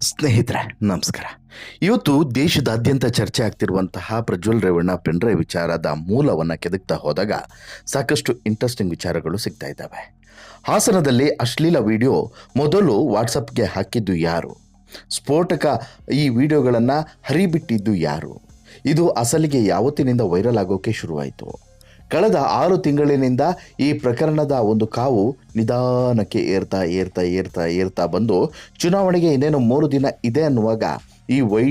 ಸ್ನೇಹಿತರೆ, ನಮಸ್ಕಾರ. ಇವತ್ತು ದೇಶದಾದ್ಯಂತ ಚರ್ಚೆ ಆಗ್ತಿರುವಂತಹ ಪ್ರಜ್ವಲ್ ರೇವಣ್ಣ ಪೆಂಡ್ರೆ ವಿಚಾರದ ಮೂಲವನ್ನು ಕೆದಕ್ತಾ ಹೋದಾಗ ಸಾಕಷ್ಟು ಇಂಟ್ರೆಸ್ಟಿಂಗ್ ವಿಚಾರಗಳು ಸಿಗ್ತಾ ಇದ್ದಾವೆ. ಹಾಸನದಲ್ಲಿ ಅಶ್ಲೀಲ ವಿಡಿಯೋ ಮೊದಲು ವಾಟ್ಸಪ್ಗೆ ಹಾಕಿದ್ದು ಯಾರು? ಸ್ಫೋಟಕ ಈ ವಿಡಿಯೋಗಳನ್ನು ಹರಿಬಿಟ್ಟಿದ್ದು ಯಾರು? ಇದು ಅಸಲಿಗೆ ಯಾವತ್ತಿನಿಂದ ವೈರಲ್ ಆಗೋಕೆ ಶುರುವಾಯಿತು? ಕಳೆದ ಆರು ತಿಂಗಳಿನಿಂದ ಈ ಪ್ರಕರಣದ ಒಂದು ಕಾವು ನಿಧಾನಕ್ಕೆ ಏರ್ತಾ ಏರ್ತಾ ಏರ್ತಾ ಏರ್ತಾ ಬಂದು ಚುನಾವಣೆಗೆ ಇನ್ನೇನು ಮೂರು ದಿನ ಇದೆ ಅನ್ನುವಾಗ ಈ ವೈ,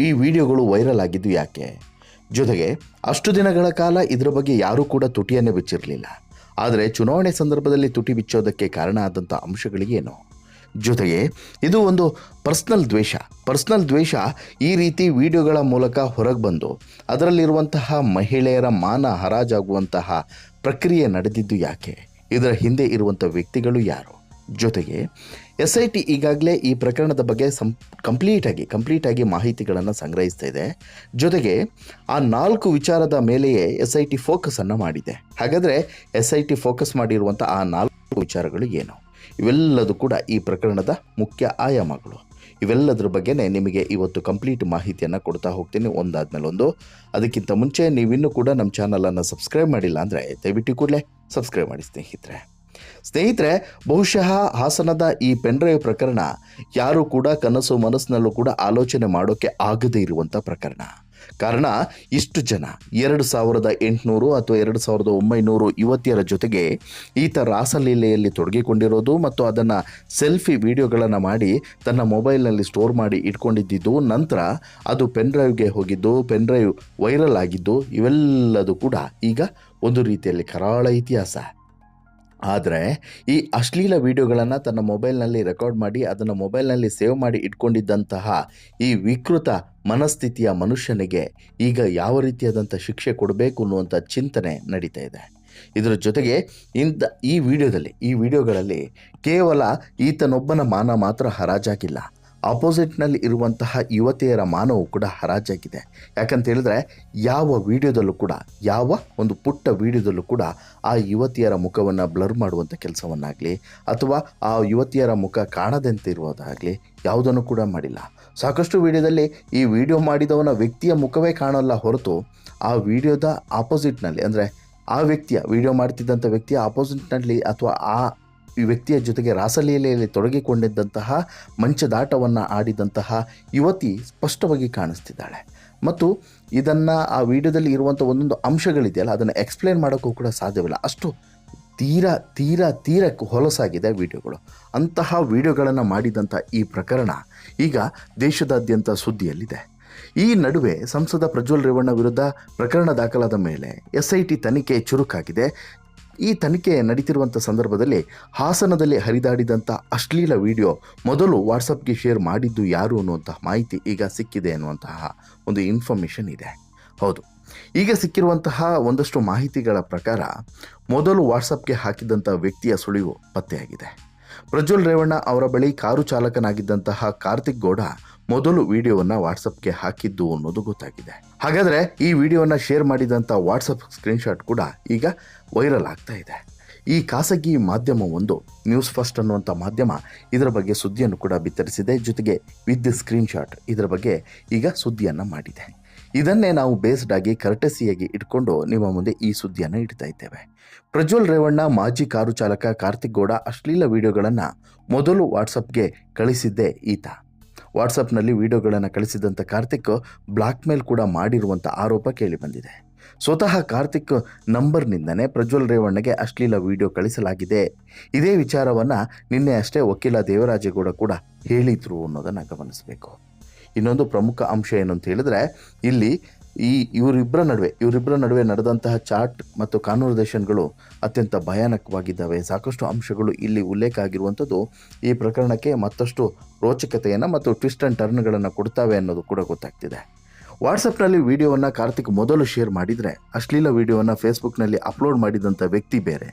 ಈ ವಿಡಿಯೋಗಳು ವೈರಲ್ ಆಗಿದ್ದು ಯಾಕೆ? ಜೊತೆಗೆ ಅಷ್ಟು ದಿನಗಳ ಕಾಲ ಇದರ ಬಗ್ಗೆ ಯಾರೂ ಕೂಡ ತುಟಿಯನ್ನೇ ಬಿಚ್ಚಿರಲಿಲ್ಲ. ಆದರೆ ಚುನಾವಣೆ ಸಂದರ್ಭದಲ್ಲಿ ತುಟಿ ಬಿಚ್ಚೋದಕ್ಕೆ ಕಾರಣ ಆದಂಥ ಅಂಶಗಳಿಗೇನು ಜೊತೆಗೆ ಇದು ಒಂದು ಪರ್ಸ್ನಲ್ ದ್ವೇಷ. ಪರ್ಸ್ನಲ್ ದ್ವೇಷ ಈ ರೀತಿ ವಿಡಿಯೋಗಳ ಮೂಲಕ ಹೊರಗೆ ಬಂದು ಅದರಲ್ಲಿರುವಂತಹ ಮಹಿಳೆಯರ ಮಾನ ಹರಾಜಾಗುವಂತಹ ಪ್ರಕ್ರಿಯೆ ನಡೆದಿದ್ದು ಯಾಕೆ? ಇದರ ಹಿಂದೆ ಇರುವಂಥ ವ್ಯಕ್ತಿಗಳು ಯಾರು? ಜೊತೆಗೆ ಎಸ್ ಐ ಟಿ ಈಗಾಗಲೇ ಈ ಪ್ರಕರಣದ ಬಗ್ಗೆ ಸಂ ಕಂಪ್ಲೀಟಾಗಿ ಕಂಪ್ಲೀಟಾಗಿ ಮಾಹಿತಿಗಳನ್ನು ಸಂಗ್ರಹಿಸ್ತಾ ಇದೆ. ಜೊತೆಗೆ ಆ ನಾಲ್ಕು ವಿಚಾರದ ಮೇಲೆಯೇ ಎಸ್ ಐ ಟಿ ಫೋಕಸನ್ನು ಮಾಡಿದೆ. ಹಾಗಾದರೆ ಎಸ್ ಐ ಟಿ ಫೋಕಸ್ ಮಾಡಿರುವಂಥ ಆ ನಾಲ್ಕು ವಿಚಾರಗಳು ಏನು? ಇವೆಲ್ಲದೂ ಕೂಡ ಈ ಪ್ರಕರಣದ ಮುಖ್ಯ ಆಯಾಮಗಳು. ಇವೆಲ್ಲದರ ಬಗ್ಗೆನೇ ನಿಮಗೆ ಇವತ್ತು ಕಂಪ್ಲೀಟ್ ಮಾಹಿತಿಯನ್ನು ಕೊಡ್ತಾ ಹೋಗ್ತೀನಿ. ಒಂದಾದ್ಮೇಲೆ ಒಂದು ಅದಕ್ಕಿಂತ ಮುಂಚೆ ನೀವಿನ್ನೂ ಕೂಡ ನಮ್ಮ ಚಾನಲನ್ನು ಸಬ್ಸ್ಕ್ರೈಬ್ ಮಾಡಿಲ್ಲ ಅಂದರೆ ದಯವಿಟ್ಟು ಕೂಡಲೇ ಸಬ್ಸ್ಕ್ರೈಬ್ ಮಾಡಿ ಸ್ನೇಹಿತರೆ. ಸ್ನೇಹಿತರೆ, ಬಹುಶಃ ಹಾಸನದ ಈ ಪೆನ್ಡ್ರೈವ್ ಪ್ರಕರಣ ಯಾರು ಕೂಡ ಕನಸು ಮನಸ್ಸಿನಲ್ಲೂ ಕೂಡ ಆಲೋಚನೆ ಮಾಡೋಕ್ಕೆ ಆಗದೇ ಇರುವಂಥ ಪ್ರಕರಣ. ಕಾರಣ ಇಷ್ಟು ಜನ, ಎರಡು ಸಾವಿರದ ಎಂಟುನೂರು ಅಥವಾ ಎರಡು ಸಾವಿರದ ಒಂಬೈನೂರು ಯುವತಿಯರ ಜೊತೆಗೆ ಈತ ರಾಸಲೀಲೆಯಲ್ಲಿ ತೊಡಗಿಕೊಂಡಿರೋದು ಮತ್ತು ಅದನ್ನು ಸೆಲ್ಫಿ ವಿಡಿಯೋಗಳನ್ನು ಮಾಡಿ ತನ್ನ ಮೊಬೈಲ್ನಲ್ಲಿ ಸ್ಟೋರ್ ಮಾಡಿ ಇಟ್ಕೊಂಡಿದ್ದಿದ್ದು ನಂತರ ಅದು ಪೆನ್ ಡ್ರೈವ್ಗೆ ಹೋಗಿದ್ದು ಪೆನ್ ಡ್ರೈವ್ ವೈರಲ್ ಆಗಿದ್ದು, ಇವೆಲ್ಲದೂ ಕೂಡ ಈಗ ಒಂದು ರೀತಿಯಲ್ಲಿ ಕರಾಳ ಇತಿಹಾಸ. ಆದರೆ ಈ ಅಶ್ಲೀಲ ವಿಡಿಯೋಗಳನ್ನು ತನ್ನ ಮೊಬೈಲ್ನಲ್ಲಿ ರೆಕಾರ್ಡ್ ಮಾಡಿ ಅದನ್ನು ಮೊಬೈಲ್ನಲ್ಲಿ ಸೇವ್ ಮಾಡಿ ಇಟ್ಕೊಂಡಿದ್ದಂತಹ ಈ ವಿಕೃತ ಮನಸ್ಥಿತಿಯ ಮನುಷ್ಯನಿಗೆ ಈಗ ಯಾವ ರೀತಿಯಾದಂಥ ಶಿಕ್ಷೆ ಕೊಡಬೇಕು ಅನ್ನುವಂಥ ಚಿಂತನೆ ನಡೀತಾ ಇದೆ. ಇದರ ಜೊತೆಗೆ ಇಂಥ ಈ ವಿಡಿಯೋದಲ್ಲಿ, ಈ ವಿಡಿಯೋಗಳಲ್ಲಿ ಕೇವಲ ಈತನೊಬ್ಬನ ಮಾನ ಮಾತ್ರ ಹರಾಜಾಗಿಲ್ಲ. ಆಪೋಸಿಟ್ನಲ್ಲಿ ಇರುವಂತಹ ಯುವತಿಯರ ಮಾನವು ಕೂಡ ಹರಾಜಾಗಿದೆ. ಯಾಕಂತ ಹೇಳಿದ್ರೆ, ಯಾವ ವಿಡಿಯೋದಲ್ಲೂ ಕೂಡ, ಯಾವ ಒಂದು ಪುಟ್ಟ ವಿಡಿಯೋದಲ್ಲೂ ಕೂಡ ಆ ಯುವತಿಯರ ಮುಖವನ್ನು ಬ್ಲರ್ ಮಾಡುವಂಥ ಕೆಲಸವನ್ನಾಗಲಿ, ಅಥವಾ ಆ ಯುವತಿಯರ ಮುಖ ಕಾಣದಂತೆ ಇರುವುದಾಗಲಿ, ಯಾವುದನ್ನು ಕೂಡ ಮಾಡಿಲ್ಲ. ಸಾಕಷ್ಟು ವಿಡಿಯೋದಲ್ಲಿ ಈ ವಿಡಿಯೋ ಮಾಡಿದವನ ವ್ಯಕ್ತಿಯ ಮುಖವೇ ಕಾಣಲ್ಲ ಹೊರತು, ಆ ವಿಡಿಯೋದ ಆಪೋಸಿಟ್ನಲ್ಲಿ ಅಂದರೆ ಆ ವ್ಯಕ್ತಿಯ, ವಿಡಿಯೋ ಮಾಡ್ತಿದ್ದಂಥ ವ್ಯಕ್ತಿಯ ಆಪೋಸಿಟ್ನಲ್ಲಿ ಅಥವಾ ಆ ಈ ವ್ಯಕ್ತಿಯ ಜೊತೆಗೆ ರಾಸಲೀಲೆಯಲ್ಲಿ ತೊಡಗಿಕೊಂಡಿದ್ದಂತಹ ಮಂಚದಾಟವನ್ನು ಆಡಿದಂತಹ ಯುವತಿ ಸ್ಪಷ್ಟವಾಗಿ ಕಾಣಿಸ್ತಿದ್ದಾಳೆ. ಮತ್ತು ಇದನ್ನು ಆ ವಿಡಿಯೋದಲ್ಲಿ ಇರುವಂಥ ಒಂದೊಂದು ಅಂಶಗಳಿದೆಯಲ್ಲ, ಅದನ್ನು ಎಕ್ಸ್ಪ್ಲೇನ್ ಮಾಡೋಕ್ಕೂ ಕೂಡ ಸಾಧ್ಯವಿಲ್ಲ. ಅಷ್ಟು ತೀರಾ ತೀರಾ, ತೀರ ಹೊಲಸಾಗಿದೆ ವಿಡಿಯೋಗಳು. ಅಂತಹ ವಿಡಿಯೋಗಳನ್ನು ಮಾಡಿದಂಥ ಈ ಪ್ರಕರಣ ಈಗ ದೇಶದಾದ್ಯಂತ ಸುದ್ದಿಯಲ್ಲಿದೆ. ಈ ನಡುವೆ ಸಂಸದ ಪ್ರಜ್ವಲ್ ರೇವಣ್ಣ ವಿರುದ್ಧ ಪ್ರಕರಣ ದಾಖಲಾದ ಮೇಲೆ ಎಸ್ ಐ ತನಿಖೆ ಚುರುಕಾಗಿದೆ. ಈ ತನಿಖೆ ನಡೀತಿರುವಂಥ ಸಂದರ್ಭದಲ್ಲಿ ಹಾಸನದಲ್ಲಿ ಹರಿದಾಡಿದಂಥ ಅಶ್ಲೀಲ ವಿಡಿಯೋ ಮೊದಲು ವಾಟ್ಸಪ್ಗೆ ಶೇರ್ ಮಾಡಿದ್ದು ಯಾರು ಅನ್ನುವಂತಹ ಮಾಹಿತಿ ಈಗ ಸಿಕ್ಕಿದೆ ಅನ್ನುವಂತಹ ಒಂದು ಇನ್ಫಾರ್ಮೇಷನ್ ಇದೆ. ಹೌದು. ಈಗ ಸಿಕ್ಕಿರುವಂತಹ ಒಂದಷ್ಟು ಮಾಹಿತಿಗಳ ಪ್ರಕಾರ ಮೊದಲು ವಾಟ್ಸಪ್ಗೆ ಹಾಕಿದಂಥ ವ್ಯಕ್ತಿಯ ಸುಳಿವು ಪತ್ತೆಯಾಗಿದೆ. ಪ್ರಜ್ವಲ್ ರೇವಣ್ಣ ಅವರ ಬಳಿ ಕಾರು ಚಾಲಕನಾಗಿದ್ದಂತಹ ಕಾರ್ತಿಕ್ ಗೌಡ ಮೊದಲು ವಿಡಿಯೋವನ್ನ ವಾಟ್ಸಪ್ಗೆ ಹಾಕಿದ್ದು ಅನ್ನೋದು ಗೊತ್ತಾಗಿದೆ. ಹಾಗಾದರೆ ಈ ವಿಡಿಯೋವನ್ನ ಶೇರ್ ಮಾಡಿದಂಥ ವಾಟ್ಸಪ್ ಸ್ಕ್ರೀನ್ಶಾಟ್ ಕೂಡ ಈಗ ವೈರಲ್ ಆಗ್ತಾ ಇದೆ. ಈ ಖಾಸಗಿ ಮಾಧ್ಯಮವೊಂದು ನ್ಯೂಸ್ ಫಸ್ಟ್ ಅನ್ನುವಂಥ ಮಾಧ್ಯಮ ಇದರ ಬಗ್ಗೆ ಸುದ್ದಿಯನ್ನು ಕೂಡ ಬಿತ್ತರಿಸಿದೆ. ಜೊತೆಗೆ ವಿತ್ ಸ್ಕ್ರೀನ್ಶಾಟ್ ಇದರ ಬಗ್ಗೆ ಈಗ ಸುದ್ದಿಯನ್ನು ಮಾಡಿದೆ. ಇದನ್ನೇ ನಾವು ಬೇಸ್ಡ್ ಆಗಿ ಕರ್ಟಸಿಯಾಗಿ ಇಟ್ಕೊಂಡು ನಿಮ್ಮ ಮುಂದೆ ಈ ಸುದ್ದಿಯನ್ನು ಇಡ್ತಾ ಇದ್ದೇವೆ. ಪ್ರಜ್ವಲ್ ರೇವಣ್ಣ, ಮಾಜಿ ಕಾರು ಚಾಲಕ ಕಾರ್ತಿಕ್ ಗೌಡ ಅಶ್ಲೀಲ ವಿಡಿಯೋಗಳನ್ನು ಮೊದಲು ವಾಟ್ಸಪ್ಗೆ ಕಳಿಸಿದ್ದೇ ಈತ. ವಾಟ್ಸಪ್ನಲ್ಲಿ ವಿಡಿಯೋಗಳನ್ನು ಕಳಿಸಿದಂಥ ಕಾರ್ತಿಕ್ ಬ್ಲಾಕ್ ಮೇಲ್ ಕೂಡ ಮಾಡಿರುವಂಥ ಆರೋಪ ಕೇಳಿಬಂದಿದೆ ಸ್ವತಃ ಕಾರ್ತಿಕ್ ನಂಬರ್ನಿಂದನೇ ಪ್ರಜ್ವಲ್ ರೇವಣ್ಣಗೆ ಅಶ್ಲೀಲ ವಿಡಿಯೋ ಕಳಿಸಲಾಗಿದೆ. ಇದೇ ವಿಚಾರವನ್ನು ನಿನ್ನೆ ಅಷ್ಟೇ ವಕೀಲ ದೇವರಾಜೇಗೌಡ ಕೂಡ ಹೇಳಿದ್ರು ಅನ್ನೋದನ್ನು ಗಮನಿಸಬೇಕು. ಇನ್ನೊಂದು ಪ್ರಮುಖ ಅಂಶ ಏನು ಅಂತ ಹೇಳಿದ್ರೆ, ಇಲ್ಲಿ ಈ ಇವರಿಬ್ಬರ ನಡುವೆ ಇವರಿಬ್ಬರ ನಡುವೆ ನಡೆದಂತಹ ಚಾಟ್ ಮತ್ತು ಕಾನ್ವರ್ಸೇಷನ್ಗಳು ಅತ್ಯಂತ ಭಯಾನಕವಾಗಿದ್ದಾವೆ. ಸಾಕಷ್ಟು ಅಂಶಗಳು ಇಲ್ಲಿ ಉಲ್ಲೇಖ ಆಗಿರುವಂಥದ್ದು ಈ ಪ್ರಕರಣಕ್ಕೆ ಮತ್ತಷ್ಟು ರೋಚಕತೆಯನ್ನು ಮತ್ತು ಟ್ವಿಸ್ಟ್ ಆ್ಯಂಡ್ ಟರ್ನ್ಗಳನ್ನು ಕೊಡ್ತಾವೆ ಅನ್ನೋದು ಕೂಡ ಗೊತ್ತಾಗ್ತಿದೆ. ವಾಟ್ಸಪ್ನಲ್ಲಿ ವಿಡಿಯೋವನ್ನು ಕಾರ್ತಿಕ್ ಮೊದಲು ಶೇರ್ ಮಾಡಿದರೆ ಅಶ್ಲೀಲ ವಿಡಿಯೋವನ್ನು ಫೇಸ್ಬುಕ್ನಲ್ಲಿ ಅಪ್ಲೋಡ್ ಮಾಡಿದಂಥ ವ್ಯಕ್ತಿ ಬೇರೆ.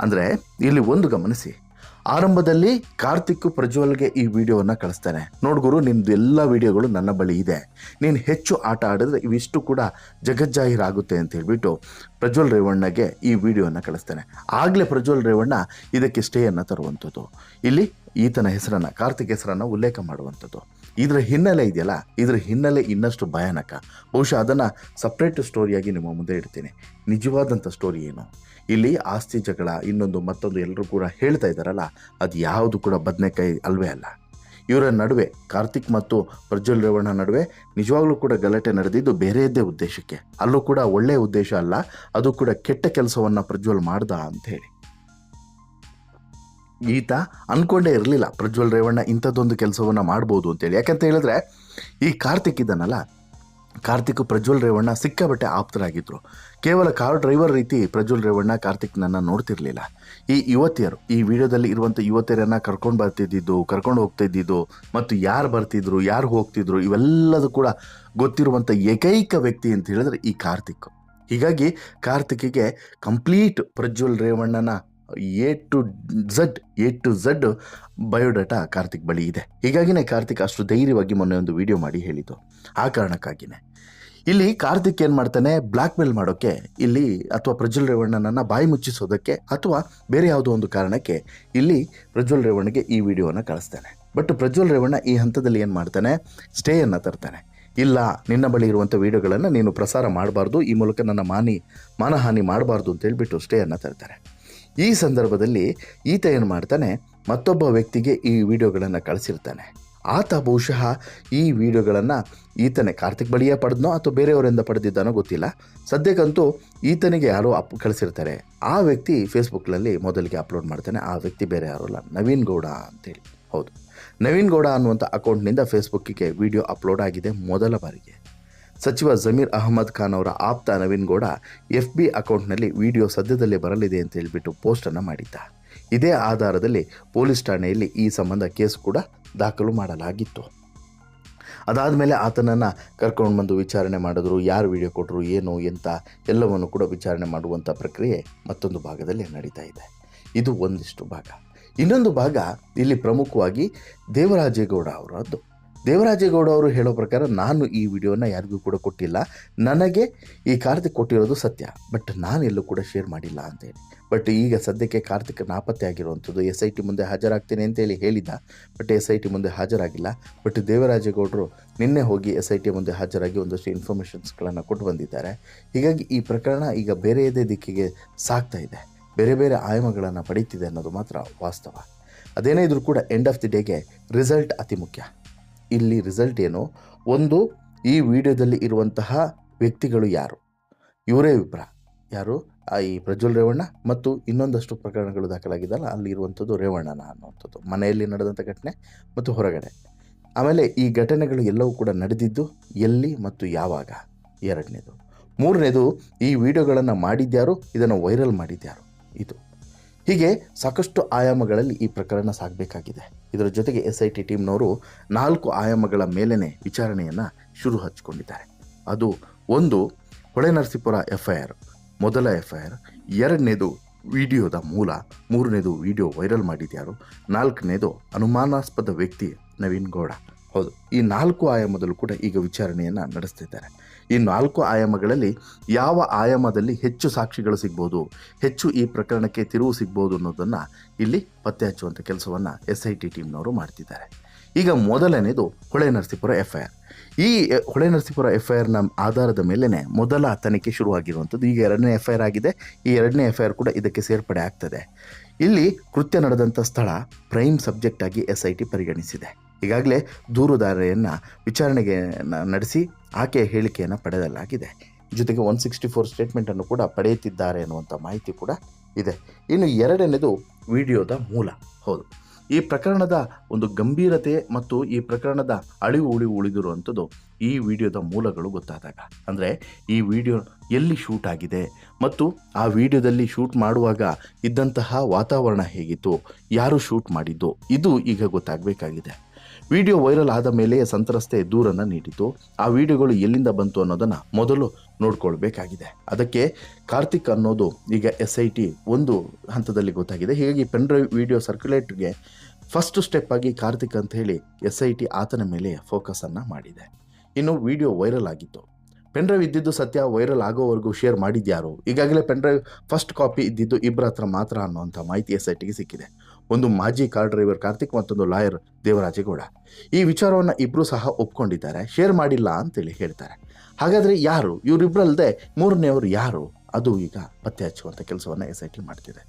ಅಂದರೆ ಇಲ್ಲಿ ಒಂದು ಗಮನಿಸಿ ಆರಂಭದಲ್ಲಿ ಕಾರ್ತಿಕ್ ಪ್ರಜ್ವಲ್ಗೆ ಈ ವಿಡಿಯೋವನ್ನು ಕಳಿಸ್ತಾನೆ. ನೋಡ್ಗುರು ಗುರು ನಿನ್ನದು ಎಲ್ಲ ವಿಡಿಯೋಗಳು ನನ್ನ ಬಳಿ ಇದೆ. ನೀನು ಹೆಚ್ಚು ಆಟ ಆಡಿದ್ರೆ ಇವಿಷ್ಟು ಕೂಡ ಜಗಜ್ಜಾಹೀರಾಗುತ್ತೆ ಅಂತ ಹೇಳ್ಬಿಟ್ಟು ಪ್ರಜ್ವಲ್ ರೇವಣ್ಣಗೆ ಈ ವಿಡಿಯೋನ ಕಳಿಸ್ತಾನೆ. ಆಗಲೇ ಪ್ರಜ್ವಲ್ ರೇವಣ್ಣ ಇದಕ್ಕೆ ಸ್ಟೇಯನ್ನು ತರುವಂಥದ್ದು. ಇಲ್ಲಿ ಈತನ ಹೆಸರನ್ನು, ಕಾರ್ತಿಕ್ ಹೆಸರನ್ನು ಉಲ್ಲೇಖ ಮಾಡುವಂಥದ್ದು. ಇದರ ಹಿನ್ನೆಲೆ ಇದೆಯಲ್ಲ, ಇದರ ಹಿನ್ನೆಲೆ ಇನ್ನಷ್ಟು ಭಯಾನಕ. ಬಹುಶಃ ಅದನ್ನು ಸಪ್ರೇಟ್ ಸ್ಟೋರಿಯಾಗಿ ನಿಮ್ಮ ಮುಂದೆ ಇಡ್ತೀನಿ. ನಿಜವಾದಂಥ ಸ್ಟೋರಿ ಏನು? ಇಲ್ಲಿ ಆಸ್ತಿ ಜಗಳ, ಇನ್ನೊಂದು ಮತ್ತೊಂದು ಎಲ್ಲರೂ ಕೂಡ ಹೇಳ್ತಾ ಇದ್ದಾರಲ್ಲ, ಅದು ಯಾವುದು ಕೂಡ ಬದನೆಕಾಯಿ ಅಲ್ವೇ ಅಲ್ಲ. ಇವರ ನಡುವೆ, ಕಾರ್ತಿಕ್ ಮತ್ತು ಪ್ರಜ್ವಲ್ ರೇವಣ್ಣ ನಡುವೆ ನಿಜವಾಗ್ಲೂ ಕೂಡ ಗಲಾಟೆ ನಡೆದಿದ್ದು ಬೇರೆಯದ್ದೇ ಉದ್ದೇಶಕ್ಕೆ. ಅಲ್ಲೂ ಕೂಡ ಒಳ್ಳೆಯ ಉದ್ದೇಶ ಅಲ್ಲ, ಅದು ಕೂಡ ಕೆಟ್ಟ ಕೆಲಸವನ್ನು ಪ್ರಜ್ವಲ್ ಮಾಡ್ದ ಅಂತ ಹೇಳಿ. ಈತ ಅನ್ಕೊಂಡೇ ಇರಲಿಲ್ಲ ಪ್ರಜ್ವಲ್ ರೇವಣ್ಣ ಇಂಥದ್ದೊಂದು ಕೆಲಸವನ್ನು ಮಾಡ್ಬೋದು ಅಂತೇಳಿ ಯಾಕಂತ ಹೇಳಿದ್ರೆ, ಈ ಕಾರ್ತಿಕ್ ಇದ್ದಾನಲ್ಲ ಕಾರ್ತಿಕ್ ಪ್ರಜ್ವಲ್ ರೇವಣ್ಣ ಸಿಕ್ಕಾಬಟ್ಟೆ ಆಪ್ತರಾಗಿದ್ದರು ಕೇವಲ ಕಾರ್ ಡ್ರೈವರ್ ರೀತಿ ಪ್ರಜ್ವಲ್ ರೇವಣ್ಣ ಕಾರ್ತಿಕ್ನನ್ನು ನೋಡ್ತಿರ್ಲಿಲ್ಲ. ಈ ಯುವತಿಯರು, ಈ ವಿಡಿಯೋದಲ್ಲಿ ಇರುವಂಥ ಯುವತಿಯರನ್ನು ಕರ್ಕೊಂಡು ಬರ್ತಿದ್ದಿದ್ದು, ಕರ್ಕೊಂಡು ಹೋಗ್ತಾ ಇದ್ದಿದ್ದು ಮತ್ತು ಯಾರು ಬರ್ತಿದ್ರು, ಯಾರು ಹೋಗ್ತಿದ್ರು ಇವೆಲ್ಲದೂ ಕೂಡ ಗೊತ್ತಿರುವಂಥ ಏಕೈಕ ವ್ಯಕ್ತಿ ಅಂತ ಹೇಳಿದ್ರೆ ಈ ಕಾರ್ತಿಕ್. ಹೀಗಾಗಿ ಕಾರ್ತಿಕ್ಗೆ complete Prajwal ರೇವಣ್ಣನ A to Z A to Z biodata Karthik ಬಳಿ ಇದೆ. ಹೀಗಾಗಿನೇ ಕಾರ್ತಿಕ್ ಅಷ್ಟು ಧೈರ್ಯವಾಗಿ ಮೊನ್ನೆ ಒಂದು ವಿಡಿಯೋ ಮಾಡಿ ಹೇಳಿದ್ದು. ಆ ಕಾರಣಕ್ಕಾಗಿನೇ. ಇಲ್ಲಿ ಕಾರ್ತಿಕ್ ಏನು ಮಾಡ್ತಾನೆ? ಬ್ಲ್ಯಾಕ್ ಮೇಲ್ ಮಾಡೋಕ್ಕೆ ಇಲ್ಲಿ ಅಥವಾ ಪ್ರಜ್ವಲ್ ರೇವಣ್ಣನನ್ನು ಬಾಯಿ ಮುಚ್ಚಿಸೋದಕ್ಕೆ ಅಥವಾ ಬೇರೆ ಯಾವುದೋ ಒಂದು ಕಾರಣಕ್ಕೆ ಇಲ್ಲಿ ಪ್ರಜ್ವಲ್ ರೇವಣ್ಣಗೆ ಈ ವಿಡಿಯೋನ ಕಳಿಸ್ತಾನೆ. ಬಟ್ ಪ್ರಜ್ವಲ್ ರೇವಣ್ಣ ಈ ಹಂತದಲ್ಲಿ ಏನು ಮಾಡ್ತಾನೆ? ಸ್ಟೇಯನ್ನು ತರ್ತಾನೆ. ಇಲ್ಲ, ನಿನ್ನ ಬಳಿ ಇರುವಂಥ ವಿಡಿಯೋಗಳನ್ನು ನೀನು ಪ್ರಸಾರ ಮಾಡಬಾರ್ದು, ಈ ಮೂಲಕ ನನ್ನ ಮಾನಿ, ಮಾನಹಾನಿ ಮಾಡಬಾರ್ದು ಅಂತ ಹೇಳ್ಬಿಟ್ಟು ಸ್ಟೇಯನ್ನು ತರ್ತಾರೆ. ಈ ಸಂದರ್ಭದಲ್ಲಿ ಈತ ಏನು ಮಾಡ್ತಾನೆ, ಮತ್ತೊಬ್ಬ ವ್ಯಕ್ತಿಗೆ ಈ ವಿಡಿಯೋಗಳನ್ನು ಕಳಿಸಿರ್ತಾನೆ. ಆತ ಬಹುಶಃ ಈ ವಿಡಿಯೋಗಳನ್ನು ಈತನೇ ಕಾರ್ತಿಕ್ ಬಳಿಯೇ ಪಡೆದನೋ ಅಥವಾ ಬೇರೆಯವರಿಂದ ಪಡೆದಿದ್ದಾನೋ ಗೊತ್ತಿಲ್ಲ. ಸದ್ಯಕ್ಕಂತೂ ಈತನಿಗೆ ಯಾರೋ ಅಪ್ ಕಳಿಸಿರ್ತಾರೆ. ಆ ವ್ಯಕ್ತಿ ಫೇಸ್ಬುಕ್ನಲ್ಲಿ ಮೊದಲಿಗೆ ಅಪ್ಲೋಡ್ ಮಾಡ್ತಾನೆ. ಆ ವ್ಯಕ್ತಿ ಬೇರೆ ಯಾರೂ ಅಲ್ಲ. ನವೀನ್ ಗೌಡ ಅಂತೇಳಿ. ಹೌದು. ನವೀನ್ ಗೌಡ ಅನ್ನುವಂಥ ಅಕೌಂಟ್ನಿಂದ ಫೇಸ್ಬುಕ್ಕಿಗೆ ವಿಡಿಯೋ ಅಪ್ಲೋಡ್ ಆಗಿದೆ ಮೊದಲ ಬಾರಿಗೆ. ಸಚಿವ ಜಮೀರ್ ಅಹಮದ್ ಖಾನ್ ಅವರ ಆಪ್ತ ನವೀನ್ ಗೌಡ ಎಫ್ ಬಿ ಅಕೌಂಟ್ನಲ್ಲಿ ವಿಡಿಯೋ ಸದ್ಯದಲ್ಲೇ ಬರಲಿದೆ ಅಂತ ಹೇಳಿಬಿಟ್ಟು ಪೋಸ್ಟನ್ನು ಮಾಡಿದ್ದ ಇದೇ ಆಧಾರದಲ್ಲಿ ಪೊಲೀಸ್ ಠಾಣೆಯಲ್ಲಿ ಈ ಸಂಬಂಧ ಕೇಸ್ ಕೂಡ ದಾಖಲು ಮಾಡಲಾಗಿತ್ತು. ಅದಾದಮೇಲೆ ಆತನನ್ನು ಕರ್ಕೊಂಡು ಬಂದು ವಿಚಾರಣೆ ಮಾಡಿದ್ರು, ಯಾರು ವಿಡಿಯೋ ಕೊಟ್ಟರು ಏನು, ಎಂತ, ಎಲ್ಲವನ್ನು ಕೂಡ ವಿಚಾರಣೆ ಮಾಡುವಂಥ ಪ್ರಕ್ರಿಯೆ ಮತ್ತೊಂದು ಭಾಗದಲ್ಲಿ ನಡೀತಾ ಇದೆ. ಇದು ಒಂದಿಷ್ಟು ಭಾಗ. ಇನ್ನೊಂದು ಭಾಗ ಇಲ್ಲಿ ಪ್ರಮುಖವಾಗಿ ದೇವರಾಜೇಗೌಡ ಅವರದ್ದು. ದೇವರಾಜೇಗೌಡ ಅವರು ಹೇಳೋ ಪ್ರಕಾರ ನಾನು ಈ ವಿಡಿಯೋನ ಯಾರಿಗೂ ಕೂಡ ಕೊಟ್ಟಿಲ್ಲ. ನನಗೆ ಈ ಕಾರ್ತಿಕ್ ಕೊಟ್ಟಿರೋದು ಸತ್ಯ. ಬಟ್ ನಾನು ಎಲ್ಲೂ ಕೂಡ ಶೇರ್ ಮಾಡಿಲ್ಲ ಅಂತೇಳಿ ಬಟ್ ಈಗ ಸದ್ಯಕ್ಕೆ ಕಾರ್ತಿಕ್ ನಾಪತ್ತೆ ಆಗಿರುವಂಥದ್ದು ಎಸ್ ಐ ಟಿ ಮುಂದೆ ಹಾಜರಾಗ್ತೇನೆ ಅಂತೇಳಿ ಹೇಳಿದ್ದ. ಬಟ್ ಎಸ್ ಐ ಟಿ ಮುಂದೆ ಹಾಜರಾಗಿಲ್ಲ. ಬಟ್ ದೇವರಾಜೇಗೌಡರು ನಿನ್ನೆ ಹೋಗಿ ಎಸ್ ಐ ಟಿ ಮುಂದೆ ಹಾಜರಾಗಿ ಒಂದಷ್ಟು ಇನ್ಫಾರ್ಮೇಷನ್ಸ್ಗಳನ್ನು ಕೊಟ್ಟು ಬಂದಿದ್ದಾರೆ. ಹೀಗಾಗಿ ಈ ಪ್ರಕರಣ ಈಗ ಬೇರೆಯದೇ ದಿಕ್ಕಿಗೆ ಸಾಗ್ತಾ ಇದೆ. ಬೇರೆ ಬೇರೆ ಆಯಾಮಗಳನ್ನು ಪಡೀತಿದೆ ಅನ್ನೋದು ಮಾತ್ರ ವಾಸ್ತವ. ಅದೇನೇ ಇದ್ರೂ ಕೂಡ ಎಂಡ್ ಆಫ್ ದಿ ಡೇಗೆ ರಿಸಲ್ಟ್ ಅತಿ ಮುಖ್ಯ. ಇಲ್ಲಿ ರಿಸಲ್ಟ್ ಏನು? ಒಂದು, ಈ ವಿಡಿಯೋದಲ್ಲಿ ಇರುವಂತಹ ವ್ಯಕ್ತಿಗಳು ಯಾರು? ಇವರೇ ವಿಪ್ರ. ಯಾರು? ಆ, ಈ ಪ್ರಜ್ವಲ್ ರೇವಣ್ಣ ಮತ್ತು ಇನ್ನೊಂದಷ್ಟು ಪ್ರಕರಣಗಳು ದಾಖಲಾಗಿದ್ದಲ್ಲ, ಅಲ್ಲಿ ಇರುವಂಥದ್ದು ರೇವಣ್ಣನ ಅನ್ನುವಂಥದ್ದು. ಮನೆಯಲ್ಲಿ ನಡೆದಂಥ ಘಟನೆ ಮತ್ತು ಹೊರಗಡೆ. ಆಮೇಲೆ ಈ ಘಟನೆಗಳು ಎಲ್ಲವೂ ಕೂಡ ನಡೆದಿದ್ದು ಎಲ್ಲಿ ಮತ್ತು ಯಾವಾಗ? ಎರಡನೇದು. ಮೂರನೇದು, ಈ ವಿಡಿಯೋಗಳನ್ನು ಮಾಡಿದ್ಯಾರು? ಇದನ್ನು ವೈರಲ್ ಮಾಡಿದ್ಯಾರು? ಇದು. ಹೀಗೆ ಸಾಕಷ್ಟು ಆಯಾಮಗಳಲ್ಲಿ ಈ ಪ್ರಕರಣ ಸಾಗಬೇಕಾಗಿದೆ. ಇದರ ಜೊತೆಗೆ ಎಸ್ ಐ ಟಿ ಟೀಮ್ನವರು ನಾಲ್ಕು ಆಯಾಮಗಳ ಮೇಲೇ ವಿಚಾರಣೆಯನ್ನು ಶುರು ಹಚ್ಚಿಕೊಂಡಿದ್ದಾರೆ. ಅದು ಒಂದು ಹೊಳೆನರಸೀಪುರ ಎಫ್ ಐ ಆರ್ ಮೊದಲ ಎಫ್ ಐ ಆರ್ ಎರಡನೇದು ವಿಡಿಯೋದ ಮೂಲ, ಮೂರನೇದು ವಿಡಿಯೋ ವೈರಲ್ ಮಾಡಿದ್ಯಾರು, ನಾಲ್ಕನೇದು ಅನುಮಾನಾಸ್ಪದ ವ್ಯಕ್ತಿ ನವೀನ್ ಗೌಡ. ಹೌದು. ಈ ನಾಲ್ಕು ಆಯಾಮದಲ್ಲೂ ಕೂಡ ಈಗ ವಿಚಾರಣೆಯನ್ನು ನಡೆಸ್ತಿದ್ದಾರೆ ಈ ನಾಲ್ಕು ಆಯಾಮಗಳಲ್ಲಿ ಯಾವ ಆಯಾಮದಲ್ಲಿ ಹೆಚ್ಚು ಸಾಕ್ಷಿಗಳು ಸಿಗ್ಬೋದು, ಹೆಚ್ಚು ಈ ಪ್ರಕರಣಕ್ಕೆ ತಿರುವು ಸಿಗ್ಬೋದು ಅನ್ನೋದನ್ನು ಇಲ್ಲಿ ಪತ್ತೆ ಹಚ್ಚುವಂಥ ಕೆಲಸವನ್ನು ಎಸ್ ಐ ಟಿ ಟೀಮ್ನವರು ಮಾಡ್ತಿದ್ದಾರೆ. ಈಗ ಮೊದಲನೇದು Hole Narasipura F I R ಈ ಹೊಳೆ ನರಸೀಪುರ ಎಫ್ ಐ ಆರ್ನ ಆಧಾರದ ಮೇಲೇ ಮೊದಲ ತನಿಖೆ ಶುರುವಾಗಿರುವಂಥದ್ದು. ಈಗ ಎರಡನೇ ಎಫ್ ಐ ಆಗಿದೆ. ಈ ಎರಡನೇ ಎಫ್ ಐ ಆರ್ ಕೂಡ ಇದಕ್ಕೆ ಸೇರ್ಪಡೆ ಆಗ್ತದೆ. ಇಲ್ಲಿ ಕೃತ್ಯ ನಡೆದಂಥ ಸ್ಥಳ ಪ್ರೈಮ್ ಸಬ್ಜೆಕ್ಟ್ ಆಗಿ ಎಸ್ ಐ ಟಿ ಪರಿಗಣಿಸಿದೆ. ಈಗಾಗಲೇ ದೂರುದಾರೆಯನ್ನು ವಿಚಾರಣೆಗೆ ನಡೆಸಿ ಆಕೆಯ ಹೇಳಿಕೆಯನ್ನು ಪಡೆಯಲಾಗಿದೆ. ಜೊತೆಗೆ ಒನ್ ಸಿಕ್ಸ್ಟಿ ಫೋರ್ ಸ್ಟೇಟ್ಮೆಂಟನ್ನು ಕೂಡ ಪಡೆಯುತ್ತಿದ್ದಾರೆ ಅನ್ನುವಂಥ ಮಾಹಿತಿ ಕೂಡ ಇದೆ. ಇನ್ನು ಎರಡನೇದು ವಿಡಿಯೋದ ಮೂಲ. ಹೌದು. ಈ ಪ್ರಕರಣದ ಒಂದು ಗಂಭೀರತೆ ಮತ್ತು ಈ ಪ್ರಕರಣದ ಅಳಿವು ಉಳಿವು ಉಳಿದಿರುವಂಥದ್ದು ಈ ವಿಡಿಯೋದ ಮೂಲಗಳು ಗೊತ್ತಾದಾಗ. ಅಂದರೆ ಈ ವಿಡಿಯೋ ಎಲ್ಲಿ ಶೂಟ್ ಆಗಿದೆ ಮತ್ತು ಆ ವಿಡಿಯೋದಲ್ಲಿ ಶೂಟ್ ಮಾಡುವಾಗ ಇದ್ದಂತಹ ವಾತಾವರಣ ಹೇಗಿತ್ತು, ಯಾರು ಶೂಟ್ ಮಾಡಿದ್ದು, ಇದು ಈಗ ಗೊತ್ತಾಗಬೇಕಾಗಿದೆ. ವಿಡಿಯೋ ವೈರಲ್ ಆದ ಮೇಲೆ ಸಂತ್ರಸ್ತೆ ದೂರನ್ನು ನೀಡಿತು ಆ ವಿಡಿಯೋಗಳು ಎಲ್ಲಿಂದ ಬಂತು ಅನ್ನೋದನ್ನು ಮೊದಲು ನೋಡ್ಕೊಳ್ಬೇಕಾಗಿದೆ. ಅದಕ್ಕೆ ಕಾರ್ತಿಕ್ ಅನ್ನೋದು ಈಗ ಎಸ್ ಐ ಟಿ ಒಂದು ಹಂತದಲ್ಲಿ ಗೊತ್ತಾಗಿದೆ. ಹೀಗಾಗಿ ಪೆನ್ ಡ್ರೈವ್ ವಿಡಿಯೋ ಸರ್ಕ್ಯುಲೇಟ್ಗೆ ಫಸ್ಟ್ ಸ್ಟೆಪ್ ಆಗಿ ಕಾರ್ತಿಕ್ ಅಂತ ಹೇಳಿ ಎಸ್ ಐ ಟಿ ಆತನ ಮೇಲೆ ಫೋಕಸನ್ನು ಮಾಡಿದೆ. ಇನ್ನು ವಿಡಿಯೋ ವೈರಲ್ ಆಗಿತ್ತು. ಪೆನ್ ಡ್ರೈವ್ ಇದ್ದಿದ್ದು ಸತ್ಯ, ವೈರಲ್ ಆಗೋವರೆಗೂ ಶೇರ್ ಮಾಡಿದ್ಯಾರು? ಈಗಾಗಲೇ ಪೆನ್ ಡ್ರೈವ್ ಫಸ್ಟ್ ಕಾಪಿ ಇದ್ದಿದ್ದು ಇಬ್ಬರ ಹತ್ರ ಮಾತ್ರ ಅನ್ನೋಂಥ ಮಾಹಿತಿ ಎಸ್ ಐ ಟಿಗೆ ಸಿಕ್ಕಿದೆ. ಒಂದು ಮಾಜಿ ಕಾರ್ ಡ್ರೈವರ್ ಕಾರ್ತಿಕ್ ಮತ್ತೊಂದು ಲಾಯರ್ ದೇವರಾಜೇಗೌಡ. ಈ ವಿಚಾರವನ್ನು ಇಬ್ಬರು ಸಹ ಒಪ್ಕೊಂಡಿದ್ದಾರೆ. ಶೇರ್ ಮಾಡಿಲ್ಲ ಅಂತೇಳಿ ಹೇಳ್ತಾರೆ. ಹಾಗಾದರೆ ಯಾರು? ಇವರಿಬ್ಬರಲ್ಲದೆ ಮೂರನೆಯವರು ಯಾರು? ಅದು ಈಗ ಪತ್ತೆ ಹಚ್ಚುವಂಥ ಕೆಲಸವನ್ನು ಎಸ್ ಐ ಟಿ ಮಾಡ್ತಿದೆ.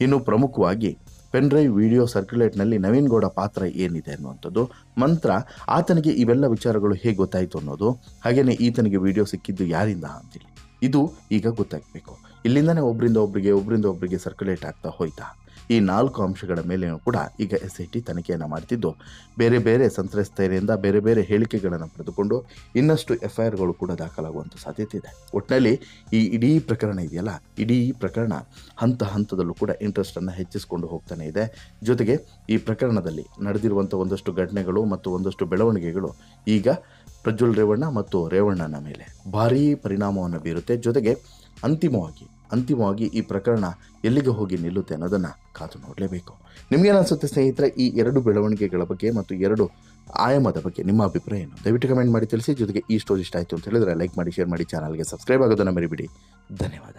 ಇನ್ನು ಪ್ರಮುಖವಾಗಿ ಪೆನ್ ಡ್ರೈವ್ ವಿಡಿಯೋ ಸರ್ಕ್ಯುಲೇಟ್ನಲ್ಲಿ ನವೀನ್ ಗೌಡ ಪಾತ್ರ ಏನಿದೆ ಅನ್ನುವಂಥದ್ದು, ಮಂತ್ರ, ಆತನಿಗೆ ಇವೆಲ್ಲ ವಿಚಾರಗಳು ಹೇಗೆ ಗೊತ್ತಾಯಿತು ಅನ್ನೋದು ಹಾಗೆಯೇ ಈತನಿಗೆ ವಿಡಿಯೋ ಸಿಕ್ಕಿದ್ದು ಯಾರಿಂದ ಅಂತೇಳಿ ಇದು ಈಗ ಗೊತ್ತಾಗಬೇಕು. ಇಲ್ಲಿಂದನೇ ಒಬ್ಬರಿಂದ ಒಬ್ಬರಿಗೆ ಒಬ್ಬರಿಂದ ಒಬ್ಬರಿಗೆ ಸರ್ಕ್ಯುಲೇಟ್ ಆಗ್ತಾ ಹೋಯ್ತಾ? ಈ ನಾಲ್ಕು ಅಂಶಗಳ ಮೇಲೆಯೂ ಕೂಡ ಈಗ ಎಸ್ ಐ ಟಿ ತನಿಖೆಯನ್ನು ಮಾಡ್ತಿದ್ದು. ಬೇರೆ ಬೇರೆ ಸಂತ್ರಸ್ತೆಯರಿಂದ ಬೇರೆ ಬೇರೆ ಹೇಳಿಕೆಗಳನ್ನು ಪಡೆದುಕೊಂಡು ಇನ್ನಷ್ಟು ಎಫ್ ಐ ಆರ್ಗಳು ಕೂಡ ದಾಖಲಾಗುವಂಥ ಸಾಧ್ಯತೆ ಇದೆ. ಒಟ್ಟಿನಲ್ಲಿ ಈ ಇಡೀ ಪ್ರಕರಣ ಇದೆಯಲ್ಲ? ಇಡೀ ಪ್ರಕರಣ ಹಂತ ಹಂತದಲ್ಲೂ ಕೂಡ ಇಂಟ್ರೆಸ್ಟನ್ನು ಹೆಚ್ಚಿಸಿಕೊಂಡು ಹೋಗ್ತಾನೆ ಇದೆ. ಜೊತೆಗೆ ಈ ಪ್ರಕರಣದಲ್ಲಿ ನಡೆದಿರುವಂಥ ಒಂದಷ್ಟು ಘಟನೆಗಳು ಮತ್ತು ಒಂದಷ್ಟು ಬೆಳವಣಿಗೆಗಳು ಈಗ ಪ್ರಜ್ವಲ್ ರೇವಣ್ಣ ಮತ್ತು ರೇವಣ್ಣನ ಮೇಲೆ ಭಾರೀ ಪರಿಣಾಮವನ್ನು ಬೀರುತ್ತೆ. ಜೊತೆಗೆ ಅಂತಿಮವಾಗಿ ಅಂತಿಮವಾಗಿ ಈ ಪ್ರಕರಣ ಎಲ್ಲಿಗೆ ಹೋಗಿ ನಿಲ್ಲುತ್ತೆ ಅನ್ನೋದನ್ನು ಕಾದು ನೋಡಲೇಬೇಕು. ನಿಮಗೇನಿಸುತ್ತೆ ಸ್ನೇಹಿತರೆ, ಈ ಎರಡು ಬೆಳವಣಿಗೆಗಳ ಬಗ್ಗೆ ಮತ್ತು ಎರಡು ಆಯಾಮದ ಬಗ್ಗೆ ನಿಮ್ಮ ಅಭಿಪ್ರಾಯ ಏನು? ದಯವಿಟ್ಟು ಕಮೆಂಟ್ ಮಾಡಿ ತಿಳಿಸಿ, ಜೊತೆಗೆ ಈ ಸ್ಟೋರಿ ಇಷ್ಟ ಆಯಿತು ಅಂತ ಹೇಳಿದ್ರೆ ಲೈಕ್ ಮಾಡಿ ಶೇರ್ ಮಾಡಿ ಚಾನಲ್ಗೆ ಸಬ್ಸ್ಕ್ರೈಬ್ ಆಗೋದನ್ನು ಮರಿಬಿಡಿ. ಧನ್ಯವಾದ.